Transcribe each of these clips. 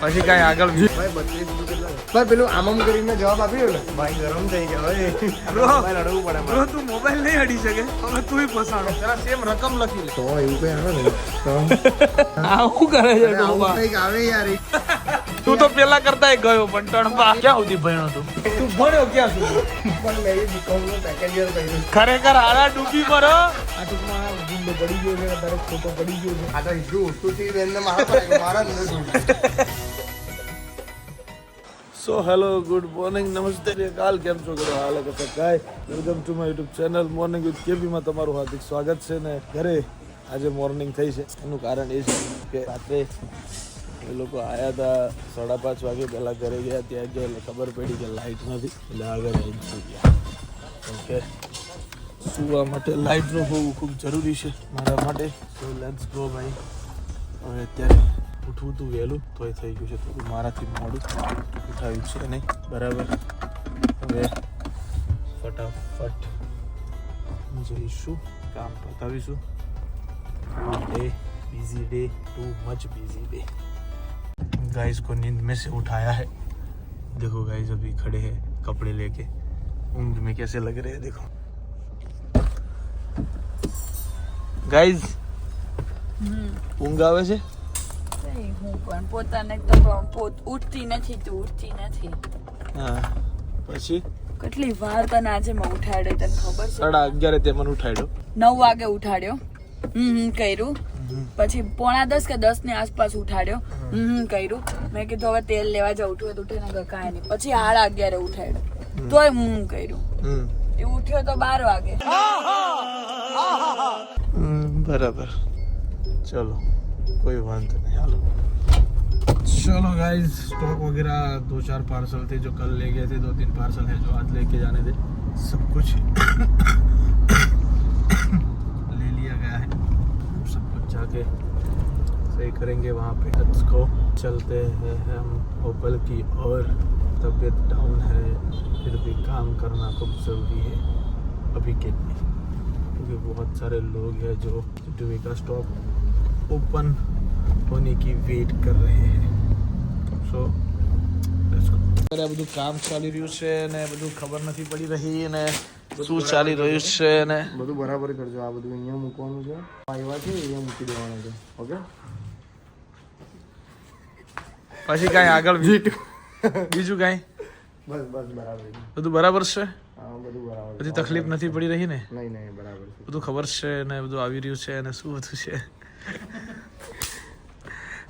પછી કાંઈ આગળ ભાઈ પેલું આમ આમ કરીને જવાબ આપ્યો ને. ભાઈ ગરમ થઈ ગયા લડવું પડે બ્રો તું મોબાઈલ નહીં અડી શકે. હવે તું ફસાણો. જરા સેમ રકમ લખી લે. તો એવું કઈ આવે ને? આ શું કરે છે આવે યાર. તું તો પેલા કરતા ગયો પણ ટણપા ક્યાં સુધી ભણ્યો તું? તું ભણ્યો ક્યાં સુધી? પણ મેં બીકોમનું સેકન્ડ યર કર્યું ખરેખર આડા ડૂબી મરો આ ટૂંકમાં ગુંડો પડી ગયો છે દરેક ખોટો પડી ગયો છે. આ તો હિજુ ઉઠતું બેન ને મારા મારા સો હેલો ગુડ મોર્નિંગ નમસ્તે કાલ કેમ છો કરો હાલ કશે કાય welcome to my YouTube channel morning with કેબીમાં તમારું હાર્દિક સ્વાગત છે ને ઘરે આજે મોર્નિંગ થઈ છે. એનું કારણ એ છે કે રાત્રે એ લોકો આવ્યા હતા સાડા પાંચ વાગે પહેલાં ઘરે ગયા, ત્યાં ગયા એટલે ખબર પડી કે લાઇટ નથી. એટલે આગળ આવીને સુઈ ગયા. ઓકે. સુવા માટે લાઇટનું હોવું ખૂબ જરૂરી છે મારા માટે. સો લેટ્સ ગો ભાઈ. હવે અત્યારે ઉઠવું તું વહેલું તો એ થઈ ગયું છે થોડું. મારાથી મોડું ઉઠાવ્યું છે નહીં. બરાબર. હવે ફટાફટ જઈશું, કામ પતાવીશું. Day busy day too much busy day guys को नींद में से उठाया है देखो गाइस अभी खड़े हैं कपड़े लेके ऊँग में कैसे लग रहे हैं देखो गाइस ઊંઘ આવે છે નહીં, હું પણ પોતાને તો પોત ઉઠતી નથી તું ઉઠતી નથી હા પછી કેટલી વાર તને આજે મેં ઉઠાડ્યો તને ખબર છે સાડા અગિયારે તે મને ઉઠાડ્યો નવ વાગે ઉઠાડ્યો હમ હમ કર્યું પછી પોણા દસ કે દસ ની આસપાસ ઉઠાડ્યો હમ હમ કર્યું મેં કીધું હવે તેલ લેવા જાવ ઉઠ્યો તો ઉઠે ને કાંઈ નહીં પછી સાડા અગિયારે ઉઠાડ્યો તોય હમ હમ કર્યું હમ એ ઉઠ્યો તો બાર વાગે हम्म, बराबर चलो कोई वांत नहीं हालो चलो गाइस स्टॉक वगैरह दो चार पार्सल थे जो कल ले गए थे दो तीन पार्सल है जो आज लेके जाने थे सब कुछ ले लिया गया है सब कुछ जाके सही करेंगे वहाँ पे लेट्स गो चलते हैं हम होटल की और तबीयत डाउन है फिर भी काम करना खूब ज़रूरी है अभी के लिए क्योंकि बहुत सारे लोग हैं जो टीवी का स्टॉक ओपन होने की वेट कर रहे हैं સો અત્યારે બધું કામ ચાલી રહ્યું છે ને બધું ખબર નથી પડી રહી ને શું ચાલી રહ્યું છે ને બધું બરાબર કરજો આ બધું અહીંયા મૂકવાનું છે આવ્યા છે અહીંયા મૂકી દેવાનું છે ઓકે પછી કાંઈ આગળ બીજું? કાંઈ? બસ બસ બરાબર બધું બરાબર છે? હા બધું બરાબર છે. બધી તકલીફ નથી પડી રહી ને? નહીં નહીં બરાબર બધું ખબર છે ને બધું આવી રહ્યું છે અને શું બધું છે?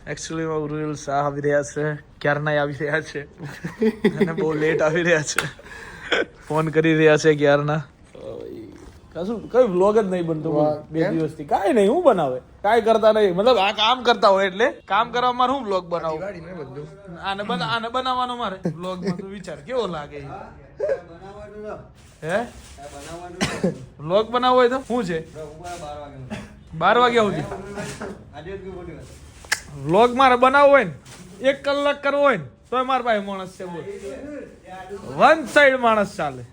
એકચ્યુઅલીમાં ઉરુલ શાહ આવી રહ્યા છે. ક્યારના આવી રહ્યા છે? અને બહુ લેટ આવી રહ્યા છે. ફોન કરી રહ્યા છે ક્યારના? કશું કઈ વ્લોગ જ નહીં બનતો બે? દિવસથી. કાંઈ નહીં હું બનાવે. કાંઈ કરતા નહીં. મતલબ આ કામ કરતા હોય એટલે કામ કરવા મારે હું વ્લોગ બનાવું? આને આને બનાવવાનો મારે વ્લોગ વિચાર કેવો લાગે હે? વ્લોગ બનાવવો હોય તો શું છે? બાર વાગ્યા સુધી. વ્લોગ મારે બનાવવો હોય ને એક કલાક કરવો હોય ને તોય મારા પાસે માણસ છે બોલ. વન સાઈડ માણસ ચાલે.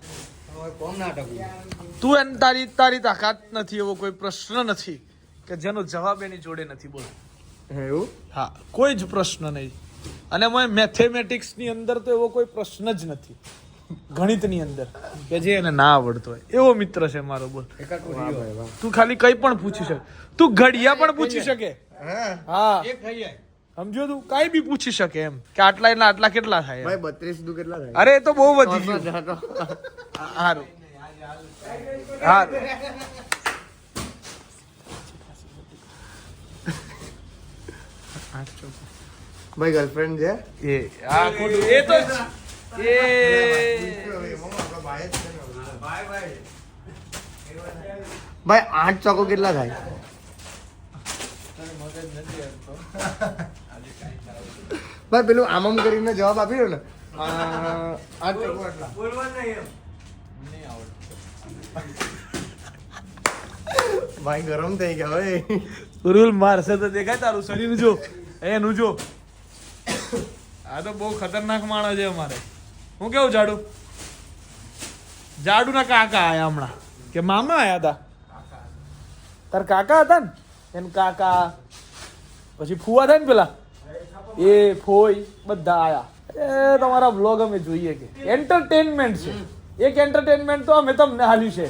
તું એને તારી તારી તાકાત નથી એવો કોઈ પ્રશ્ન નથી કે જેનો જવાબ એની જોડે નથી બોલ. હે એવું? હા કોઈ જ પ્રશ્ન નહીં. અને મેથેમેટિક્સની અંદર તો એવો કોઈ પ્રશ્ન જ નથી. ગણિતની અંદર કે જે એને ના આવડતો હોય. એવો મિત્ર છે મારો બોલ. તું ખાલી કઈ પણ પૂછી શકે. તું ઘડિયા પણ પૂછી શકે. હા. હા. સમજો તું? કઈ બી પૂછી શકે એમ. કે આટલા એના આટલા કેટલા થાય ભાઈ બત્રીસનું કેટલા થાય? અરે એ તો બહુ વધી ગયું. હારું. હારું. ભાઈ ગર્લફ્રેન્ડ છે? એ આ ખોટું. એ તો એ. ભાઈ આઠ ચોકો કેટલા થાય? ભાઈ પેલું આમ આમ કરીને જવાબ આપ્યો ને. આ, આઠ ચોકો એટલા ભાઈ ગરમ થઈ ગયા ભાઈ. રૂલ મારશે તો દેખાય તારું શરીર જો. એનું જો. આ તો બહુ ખતરનાક માણસ છે અમારે. હું કેવું જાડુ? જાડુ ના કાકા આયા હમણાં. કે મામા આયા હતા તાર કાકા હતા ને? એમ કાકા. પછી ફુવા થાય ને પેલા? એ ફોઈ બધા આયા. એ તમારા બ્લોગ અમે જોઈએ કે. એન્ટરટેનમેન્ટ છે. એક એન્ટરટેનમેન્ટ તો અમે તમને હાલ્યું છે.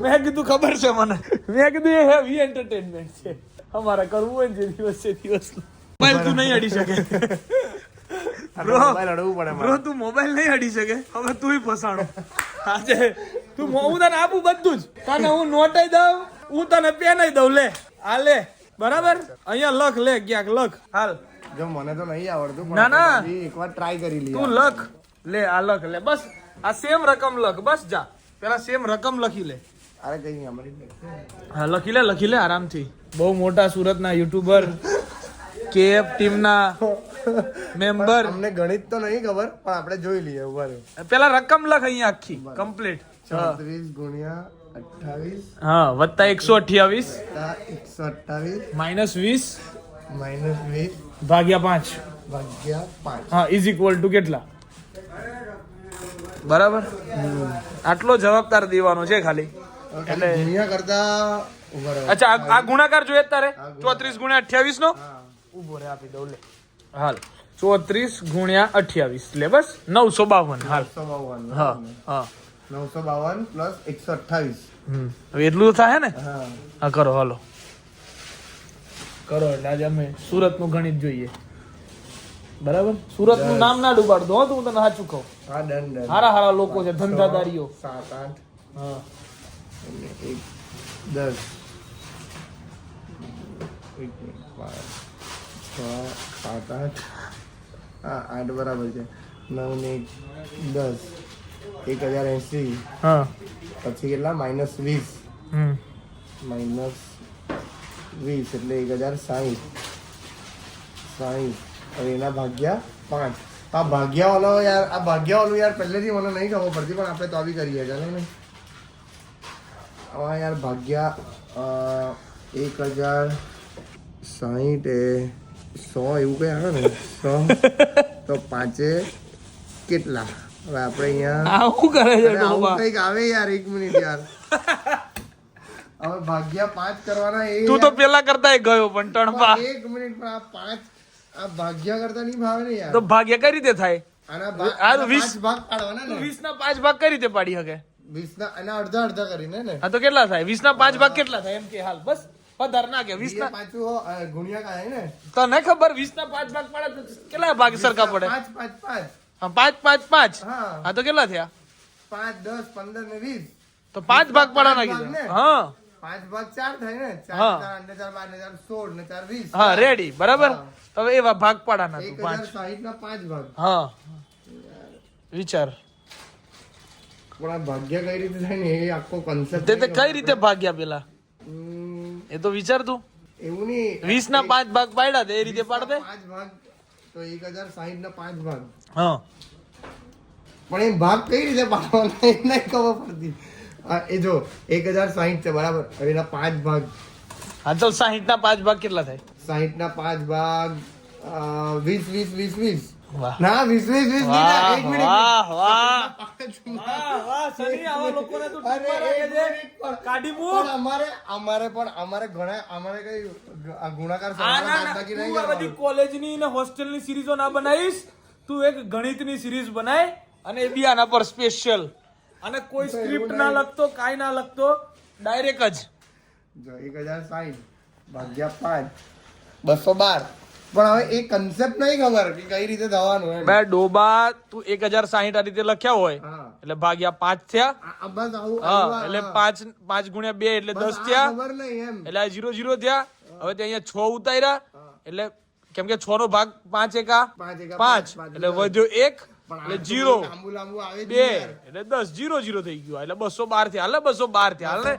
મેં કીધું ખબર છે મને. મેં કીધું એ હેવી એન્ટરટેનમેન્ટ છે. અમારે કરવું હોય ને જે દિવસ છે દિવસ મોબાઈલ તું નહીં અડી શકે. બ્રો મોબાઈલ અડવું પડે બ્રો તું મોબાઈલ નહીં અડી શકે. હવે તુંય ફસાણો. આજે તું હું તને આપું બધું જ. તને હું નોટાઈ દઉં હું તને પેન દઉં. લે આ લે. બરાબર? અહીંયા લખ લે ક્યાંક લખ. હાલ. જો મને તો નહીં આવડતું પણ ના, ના. એકવાર ટ્રાય કરી લઈએ. તું લખ. લે આ લખ લે. બસ આ સેમ રકમ લખ. બસ જા. પેલા સેમ રકમ લખી લે. અરે કઈ નહીં અમારી હા લખી લે લખી લે આરામથી. બહુ મોટા સુરતના યુટ્યુબર કેએફ ટીમના મેમ્બર અમને ગણિત તો નહીં ખબર પણ આપણે જોઈ લઈએ ઊભા. પેલા રકમ લખ અહીંયા આખી કમ્પ્લીટ ચોત્રીસ ગુણ્યા અઠ્ઠાવીસ. હા વત્તા એકસો અઠ્યાવીસ. એકસો અઠ્ઠાવીસ. માઇનસ વીસ. માઇનસ વીસ. ભાગ્યા પાંચ. ભાગ્યા પાંચ. હા ઇઝ ઇક્વલ ટુ કેટલા? બરાબર? આટલો જવાબદાર દેવાનો છે ખાલી. એટલે ગુણ્યા કરતા અચ્છા આ- ગુણાકાર જોઈએ તારે? ચોત્રીસ ગુણ્યા અઠ્યાવીસ નો? ઊભો રે આપી દઉં લે. હાલ. ચોત્રીસ ગુણ્યા અઠ્યાવીસ લે બસ. નવસો બાવન હાલ. નવસો બાવન. હા હા. નવસો બાવન પ્લસ એકસો અઠ્ઠાવીસ. હમ. હવે એટલું તો થાય ને? હા. હા કરો હાલો. કરો એટલે આજે અમે સુરતનું ગણિત જોઈએ. બરાબર? સુરતનું નામ ના ડૂબાડતો હો તો હું તને સાચું કહું. હા ડન ડન. હારા હારા લોકો છે ધંધાદારીઓ સાત આઠ. હા. એક દસ. એક છ સાત આઠ. હા આઠ બરાબર છે. નવ ને એક દસ. એક હજાર એંસી. હા. પછી કેટલા? માઇનસ વીસ. માઇનસ વીસ એટલે એક હજાર સાહીઠ. સાહીઠ. હવે એના ભાગ્યા પાંચ. આ ભાગ્યાવાળો યાર આ ભાગ્યાવાળું યાર પહેલેથી મને નહીં ખબર પડતી પણ આપણે તો આવી કરીએ ચાલો ને હવે યાર ભાગ્યા એક હજાર સાહીઠ એ સો એવું કંઈ આવે ને? સો. તો પાંચે કેટલા? હવે આપણે અહીંયા આ શું કરે છે આવું કંઈક આવે યાર એક મિનિટ યાર. હવે ભાગ્યા પાંચ કરવાના એ તું તો પેલા કરતા ગયો પણ ટણપા. એક મિનિટ પણ આ પાંચ આ ભાગ્યા કરતા નહીં ભાવે ને યાર. તો ભાગ્ય કઈ રીતે થાય? આના આ વીસ- ભાગ પાડવાના ને. વીસ ના પાંચ ભાગ કઈ રીતે પાડી શકે? વીસ ના આના અડધા અડધા કરીને ને. હા તો કેટલા થાય? વીસ ના પાંચ ભાગ કેટલા થાય? એમ કે હાલ બસ પધાર ના કે વીસ ના પાછું ગુણ્યા કાય ને. તને ખબર વીસ ના પાંચ ભાગ પડે કેટલા ભાગ સરખા પડે? પાંચ પાંચ પાંચ. હા પાંચ પાંચ પાંચ. હા. તો કેટલા થયા? પાંચ દસ પંદર ને વીસ. તો પાંચ ભાગ પાડવાના? કીધું. હા. પાંચ ભાગ ચાર થાય ને? ચાર. ચાર ને ચાર બાર ને ચાર સોળ ને ચાર વીસ. હા રેડી બરાબર? હવે એવા ભાગ પાડાના એક હજાર પાંચ. સાહીઠ ના પાંચ ભાગ. હા. વિચાર. પણ ભાગ્ય કઈ રીતે થાય ને એ આખો કન્સેપ્ટ તે કઈ રીતે ભાગ્યા પેલા? એ તો વિચાર તું. એવું નહીં. વીસ ના પાંચ ભાગ પાડ્યા તે એ રીતે પાડ દે પાંચ ભાગ તો એક હજાર સાહીઠ ના પાંચ ભાગ. હા. પણ એ ભાગ કઈ રીતે પાડવાના એ નહીં ખબર પડતી. એ જો એક હજાર સાહીઠ છે બરાબર? હવે એના પાંચ ભાગ. હા તો સાહીઠ ના પાંચ ભાગ કેટલા થાય? સાહીઠ ના પાંચ ભાગ વીસ વીસ વીસ વીસ. ના વીસ એક મિનિટ. અમારે અમારે પણ અમારે ઘણા અમારે કઈ આ ગુણાકાર. કોલેજની ને હોસ્ટેલની સિરીઝો ના બનાવીશ. તું એક ગણિતની સિરીઝ બનાય અને એ બી આના પર સ્પેશિયલ અને કોઈ સ્ક્રિપ્ટ ના લખતો કાઈ ના લખતો ડાયરેક્ટ જ. જો એક હજાર સાઈઠ ભાગ્યા પાંચ બસો બાર. પણ હવે એ કન્સેપ્ટ નહીં ખબર કે કઈ રીતે થવાનું બે ડોબા તું એક હજાર સાહીઠ આ રીતે લખ્યા હોય એટલે ભાગ્યા પાંચ થયા. બસ આવું હા એટલે પાંચ પાંચ ગુણ્યા બે એટલે દસ થયા. ખબર નહીં એમ. એટલે આ જીરો જીરો થયા. હવે તે અહીંયા છ ઉતાર્યા. એટલે કેમ કે છ નો ભાગ પાંચ એકા પાંચ. એટલે. વધ્યો એક. એટલે જીરો બે. એટલે દસ જીરો જીરો થઈ ગયું. એટલે બસો બાર થયા. હાલે બસો બાર થયા. હાલે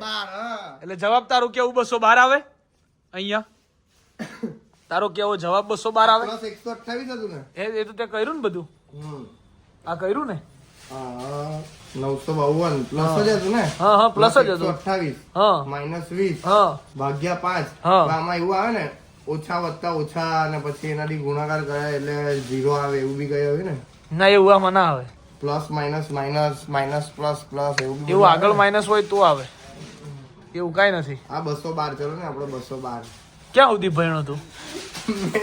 એટલે જવાબ તારો કેવું બસો બાર આવે? અહીંયા. તારો કેવો જવાબ બસો બાર આવે? એ એ તો તે કર્યું ને બધું? આ કર્યું ને? હા નવસો બાવન. પ્લસ જ હતું ને? હા હા પ્લસ જ હતું. અઠ્ઠાવીસ. હા. માઇનસ વીસ. હા. ભાગ્યા પાંચ. હા. આમાં એવું આવે ને ઓછા વત્તા ઓછા અને પછી એનાથી ગુણાકાર કરે એટલે ઝીરો આવે એવું બી કઈ હોય ને. ના એવું આમાં ના આવે. Plus minus minus minus plus plus એવું એવું આગળ માઇનસ હોય તો આવે. એવું કાંઈ નથી. આ બસો બાર ચલો ને આપણે બસો બાર. ક્યાં સુધી ભણ્યો તું?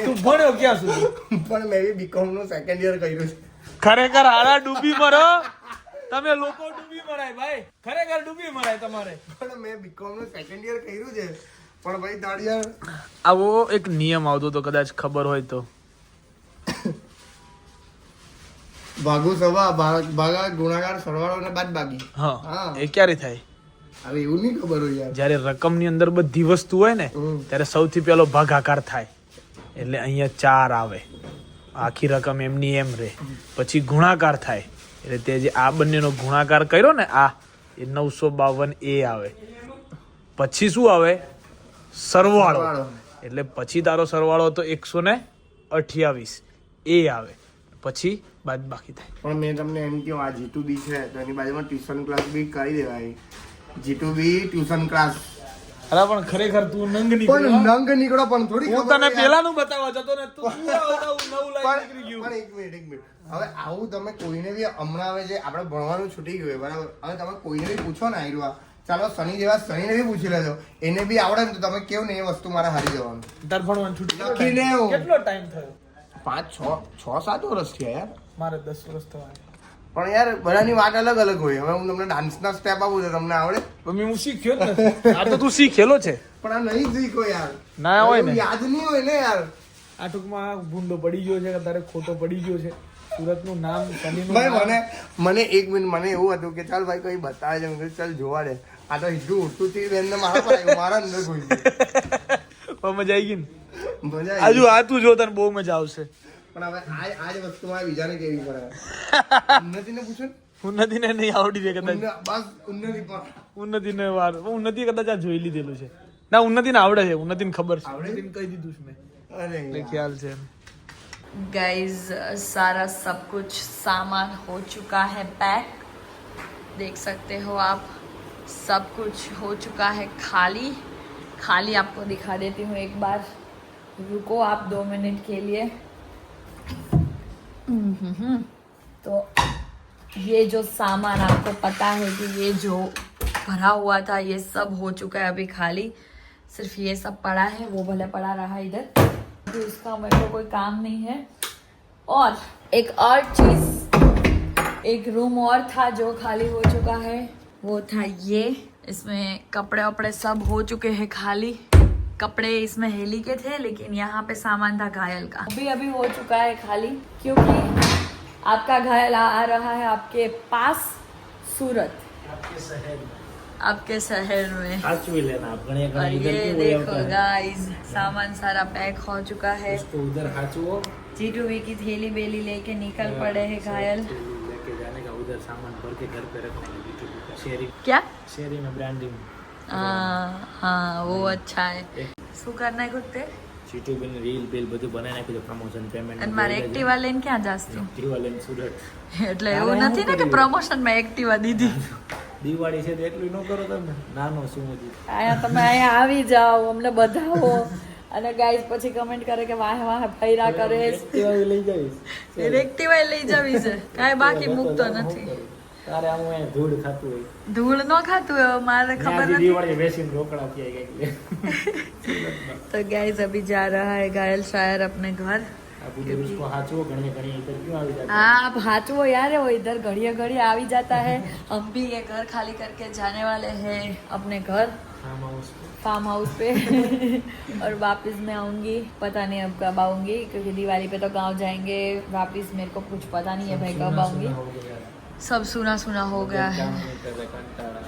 તું ભણ્યો ક્યાં સુધી? પણ મેં બી બીકોમનું સેકન્ડ યર કર્યું છે. ખરેખર હારા ડૂબી મરો. તમે લોકો ડૂબી મરાય ભાઈ. ખરેખર ડૂબી મરાય તમારે. પણ મેં બીકોમનું સેકન્ડ યર કર્યું છે. પણ ભાઈ દાડિયા આવો એક નિયમ આવતો તો કદાચ ખબર હોય તો. ભાગુ સવા ભાગ- ગુણાકાર સરવાળો અને બાદબાકી. હા. એ ક્યારે થાય? હવે એવું નહીં ખબર હોય યાર. જ્યારે રકમની અંદર બધી વસ્તુ હોય ને ત્યારે સૌથી પહેલો ભાગાકાર થાય. એટલે અહીંયા ચાર આવે. આખી રકમ એમની એમ રહે. પછી ગુણાકાર થાય. એટલે તે જે આ બંનેનો ગુણાકાર કર્યો ને આ એ નવસો બાવન એ આવે. પછી શું આવે? સરવાળો. એટલે પછી તારો સરવાળો તો એકસો ને અઠ્યાવીસ. એ આવે. પછી બાદ બાકી થાય. પણ મેં તમને એમ કહ્યું આ જીટુ બી છે તો એની બાજુમાં ટ્યુશન ક્લાસ બી કરી દેવાય. જીટુ બી ટ્યુશન ક્લાસ. અરે પણ ખરેખર તું નંગ પણ નંગ નીકળો પણ થોડી હું તને પેલાનું બતાવવા જતો ને તું નવું લાઈન નીકળી ગયું. પણ એક મિનિટ એક મિનિટ. હવે આવું તમે કોઈને બી હમણાં હવે જે આપણે ભણવાનું છૂટી ગયું બરાબર? હવે તમે કોઈને બી પૂછો ને આયરું ચાલો શનિ જેવા શનિને બી પૂછી લેજો. એને બી આવડે ને તો તમે કેવું ને એ વસ્તુ મારે હારી જવાનું. તાર ભણવાનું છૂટી. કેટલો ટાઈમ થયો? પાંચ છ છ સાત વર્ષ થયા યાર. મારે દસ વર્ષ થવા પણ યાર બધાની વાત અલગ અલગ હોય. હવે હું તમને ડાન્સના સ્ટેપ આપું છું તમને આવડે? મમ્મી હું શીખ્યો જ આ તો તું શીખેલો છે. પણ આ નહીં શીખો યાર. ના હોય ને. યાદ નહીં હોય ને યાર. આ ટૂંકમાં ભૂંડો પડી ગયો છે કે તારે ખોટો પડી ગયો છે. સુરતનું નામ ભાઈ મને મને એક મિનિટ મને એવું હતું કે ચાલ ભાઈ કઈ બતાવે છે મેં ચાલ જોવા દે. આ તો હિજુ ઉઠતું થી બેન મારા મારા અંદર ઘૂસી મજા આવી ગઈ ને. મજા આવી આજુ આ તું જો તને બહુ મજા આવશે પણ હવે આ આ જ વસ્તુ મારે બીજાને કેવી પડે ઉન્નતિને પૂછો ને. ઉન્નતિને નહીં આવડી દે કદાચ ઉન્ન- બસ ઉન્નતિ પણ ઉન્નતિને વાર ઉન્નતિ કદાચ આ જોઈ લીધેલું છે ના ઉન્નતિને આવડે છે ઉન્નતિને ખબર છે આવડે? ઉન્નતિને કહી દીધું છે મેં અરે એટલે યાર. ખ્યાલ છે गाइस सारा सब कुछ सामान हो चुका है पैक देख सकते हो आप सब कुछ हो चुका है खाली खाली आपको दिखा देती हूँ एक बार रुको आप दो मिनट के लिए। तो ये जो सामान आपको पता है कि ये जो भरा हुआ था ये सब हो चुका है अभी खाली। सिर्फ़ ये सब पड़ा है वो भले पड़ा रहा इधर। अभी उसका मेरे को कोई काम नहीं है। और एक और चीज़ एक रूम और था जो खाली हो चुका है। वो था ये। इसमें कपड़े वपड़े सब हो चुके हैं खाली। कपड़े इसमें हेली के थे लेकिन यहाँ पे सामान था घायल का। अभी अभी हो चुका है खाली क्योंकि आपका घायल आ, रहा है आपके पास सूरत। आपके शहर में। साचवी लेना आप घणे और ये देखो गाइस सामान सारा पैक हो चुका है। उधर हाचवो जीटू वी की थैली बेली लेके निकल पड़े हैं घायल। लेके जाने का उधर सामान भर के घर पे रखने शेरी क्या? शेरी में ब्रांडिंग हाँ हाँ वो अच्छा है શું કરના કુત્તે જીટુ બેન રીલ બીલ બધું બનાવી નાખ્યું છે પ્રમોશન પેમેન્ટ અને મારે એક્ટિવા લઈને ક્યાં જાસ તું એક્ટિવા લઈને સુરત એટલે એવું નથી ને કે પ્રમોશન માં એક્ટિવા દીધી દિવાળી છે તો એટલું ન કરો તમે નાનો શું હજી અહીંયા તમે અહીંયા આવી જાઓ અમને બધાવો અને ગાઈસ પછી કમેન્ટ કરે કે વાહ વાહ ફૈરા કરે એક્ટિવા લઈ જઈશ એક્ટિવા લઈ જવી છે કાંઈ બાકી મૂકતો નથી તારે આમ એ ધૂળ ખાતું હોય. ધૂળ अभी जा रहा है वो इधर घड़िया घड़िया आ जाता है हम भी ये घर खाली करके जाने वाले है अपने घर फार्म हाउस पे और वापिस में आऊँगी पता नहीं अब कब आऊँगी क्योंकि दिवाली पे तो गाँव जाएँगे वापिस मेरे को कुछ पता नहीं है भाई कब आऊँगी सब सुना सुना हो गया है काम नहीं कर रहे कंटाळा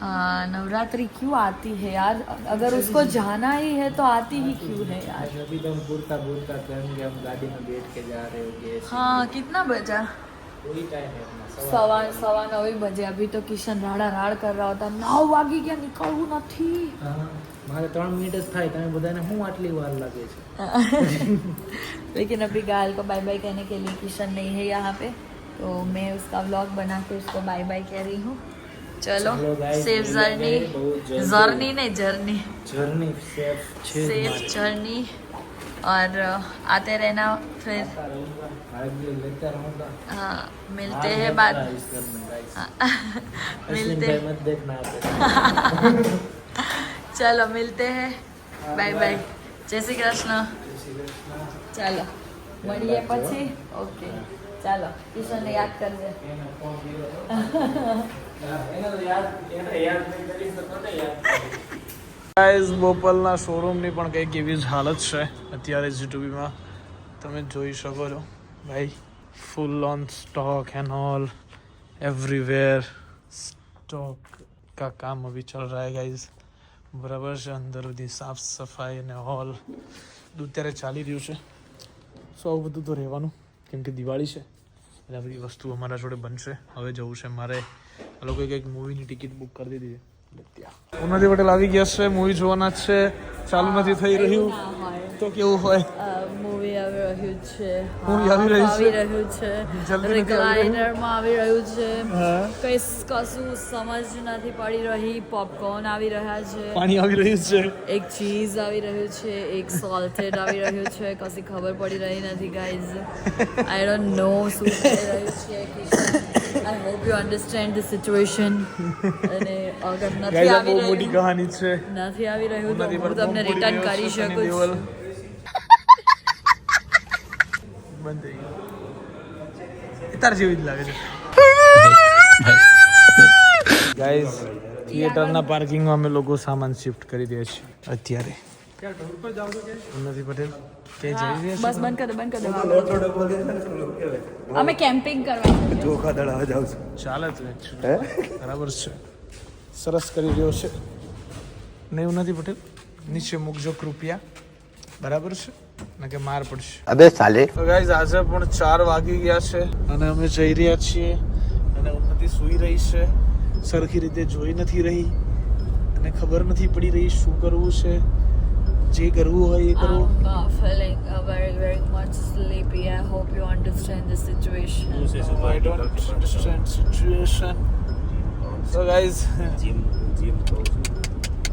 हाँ नवरात्रि क्यों आती है यार अगर उसको जाना ही है तो आती ही क्यों है यार आज अभी तो हम बुरका बुरका करेंगे हम गाड़ी में बैठ के जा रहे हो गए हाँ कितना बजा वही टाइम है अपना સવા સવા નવે બજે અભી તો કિશન રાડા રાડ કર રહા હતા નવ વાગી ગયા નીકળવું નથી હા મારે ત્રણ મિનિટ જ થાય તમે બધાને શું આટલી વાર લાગે છે लेकिन अभी गायल को बाय बाय कहने के लिए किशन नहीं है यहाँ पे तो मैं उसका व्लॉग बना के उसको बाय बाय कह रही हूँ चलो चलो guys, सेफ मिल जर्नी गए बहुत जल्दी। जर्नी नहीं जर्नी જર્ની સેફ છે જ सेफ મારી. जर्नी और अ, आते रहना फिर आता रहूंगा, भाग भी लेता रहूंगा हाँ मिलते हार हैं मत बाद रहा इस घर में guys। हाँ, अश्विन मिलते भाई मत देखना आप चलो मिलते हैं बाय बाय જય શ્રી કૃષ્ણ ચાલો મળીએ પછી ઓકે ચાલો કિશનને યાદ કરજે. ગાઈઝ બોપલના શોરૂમની પણ કંઈક એવી જ હાલત છે અત્યારે જીટુબીમાં તમે જોઈ શકો છો. ભાઈ full on stock and all everywhere stock કા કામ અભી ચલ રહા હૈ ગાઈઝ બરાબર છે અંદર બધી સાફ સફાઈ અને હોલ બધું અત્યારે ચાલી રહ્યું છે. સો આવું બધું તો રહેવાનું. કેમ કે દિવાળી છે. એટલે આ બધી વસ્તુ અમારા જોડે બનશે. હવે જવું છે મારે. આ લોકોએ કંઈક મૂવીની ટિકિટ બુક કરી દીધી છે. ત્યાં. ઉન્નતિ પટેલ આવી ગયા છે મૂવી જોવાના જ છે. ચાલુ નથી થઈ રહ્યું. તો કેવું હોય? મૂવી આવી રહ્યું છે. Movie આવી રહ્યું છે? આવી રહ્યું છે. આવી રહ્યું? રિકલાઇનરમાં આવી રહ્યું છે. કઈ કશું સમજ નથી પડી રહી. પોપકોર્ન આવી રહ્યા છે. પાણી આવી રહ્યું છે. એક ચીઝ આવી રહ્યું છે. એક સોલ્ટેડ આવી રહ્યું છે. કશી ખબર પડી રહી નથી ગાઈઝ આઈ ડોન્ટ નો શું થઈ રહ્યું છે I hope you understand the situation અને અગર નથી આવી મોટી રહ્યું કહાની છે. નથી આવી રહ્યું તો હું તમને રિટર્ન કરી શકું છું. બંધ થઈ ગયું. તાર જેવી જ લાગે છે. ગાઈઝ થિયેટરના પાર્કિંગમાં અમે લોકો સામાન શિફ્ટ કરી રહ્યા છીએ અત્યારે. ઉન્નતિ પટેલ કે જઈ રહ્યા બસ બંધ કરી બંધ કરી દો. અમે કેમ્પિંગ કરવા ચોખા દળાવા જાઉં છું. ચાલે બરાબર છે. સરસ કરી રહ્યો છે. નહીં નથી પટેલ? નીચે મૂકજો કૃપયા. બરાબર છે? કે માર આજે પણ 4 વાગી ગયા છે અને અમે જઈ રહ્યા છીએ અને ઉન્નતિ સૂઈ રહી છે સરખી રીતે જોઈ નથી રહી અને ખબર નથી પડી રહી શું કરવું છે જે કરવું હોય એ કરો feeling very very much sleepy i hope you understand the situation i don't understand situation so guys gym gym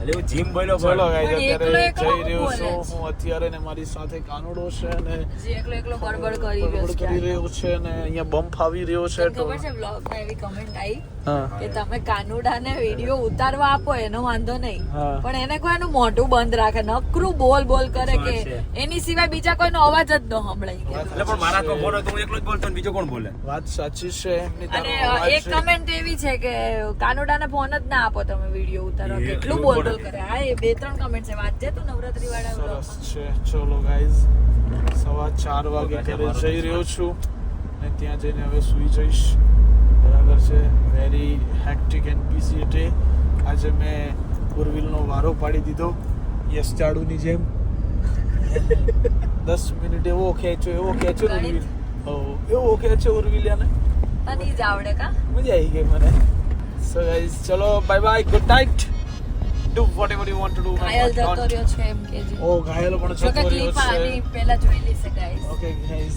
બોલો જીમ guys પણ એકલો અત્યારે જઈ રહ્યો બોલે છું હું અત્યારે ને મારી સાથે કાનુડો છે ને જે એકલો એકલો બડબડ કરી રહ્યો છે કરી રહ્યો છે ને અહીંયા બમ્પ આવી રહ્યો છે તો ખબર છે બ્લોગમાં એવી કમેન્ટ આવી કે તમે કાનુડાને વીડિયો ઉતારવા આપો એનો વાંધો નહીં. પણ એને કોઈ એનું મોઢું બંધ રાખે નકરું બોલ બોલ કરે કે એની સિવાય બીજા કોઈનો અવાજ જ ન સંભળાય એટલે પણ મારા તો બોલો તો હું એકલો જ બોલતો બીજો કોણ બોલે? વાત સાચી છે અને એક કમેન્ટ એવી છે કે કાનુડાને ફોન જ ના આપો તમે વીડિયો ઉતારો કેટલું બોલ બોલ કરે. હા એ બે ત્રણ કમેન્ટ છે. વાત છે તો નવરાત્રી વાળા સરસ છે. ચલો ગાઈઝ સવા ચાર વાગે ઘરે જઈ રહ્યો છું અને ત્યાં જઈને હવે સુઈ જઈશ. બરાબર છે. Very hectic and busy day આજે મેં ફોરવ્હીલનો વારો પાડી દીધો. યસ ચાડુની જેમ. દસ મિનિટ એવો ખેંચો એવો ખેંચ્યો ને ઉર્વિલ એવો ખેંચો ઉર્વિલિયાને અને જ આવડે કા? મજા આવી ગઈ મને. સો ગાઈઝ ચલો bye bye good night do whatever you want to do ઘાયલ જતો રહ્યો છે એમ કે ઓ ઘાયલ પણ જતો રહ્યો છે. પહેલા જોઈ લેશે guys okay guys.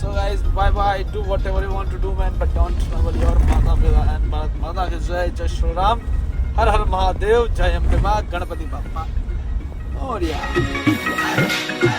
So, guys, bye bye. Do whatever you want to do, man, but don't trouble your Pita and Bharat Mata Jai, Jai Ram. Har Har Mahadev, Jai Ambe Ma, Ganapati Bappa. Oh, yeah.